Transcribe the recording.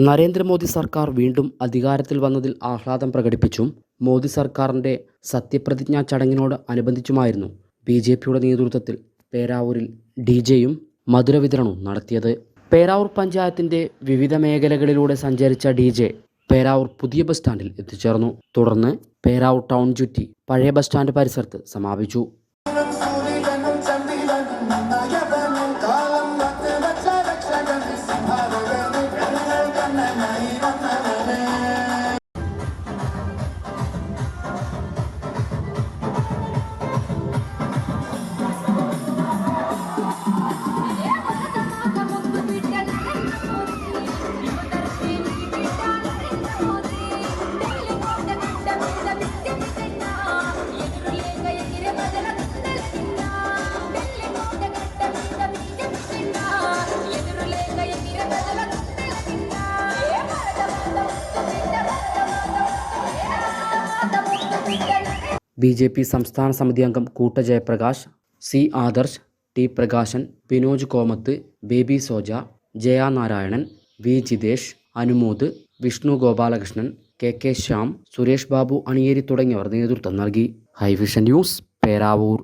നരേന്ദ്രമോദി സർക്കാർ വീണ്ടും അധികാരത്തിൽ വന്നതിൽ ആഹ്ലാദം പ്രകടിപ്പിച്ചും. മോദി സർക്കാരിന്റെ സത്യപ്രതിജ്ഞാ ചടങ്ങിനോട് അനുബന്ധിച്ചുമായിരുന്നു ബി ജെ പിയുടെ നേതൃത്വത്തിൽ പേരാവൂരിൽ ഡി ജെയും മധുര വിതരണവും നടത്തിയത്. പേരാവൂർ പഞ്ചായത്തിന്റെ വിവിധ മേഖലകളിലൂടെ സഞ്ചരിച്ച ഡി ജെ പേരാവൂർ പുതിയ ബസ് സ്റ്റാൻഡിൽ എത്തിച്ചേർന്നു. തുടർന്ന് പേരാവൂർ ടൗൺ ചുറ്റി പഴയ ബസ് സ്റ്റാൻഡ് പരിസരത്ത് സമാപിച്ചു. ബി ജെ പി സംസ്ഥാന സമിതി അംഗം കൂട്ട Jayaprakash C Adarsh T Prakashan Vinoj Komath Baby Soja Jaya Narayanan V Jithesh Anumod Vishnu Gopalakrishnan K K Shyam Suresh Babu Aniyeri തുടങ്ങിയവർ നേതൃത്വം നൽകി. High Vision News Peravoor.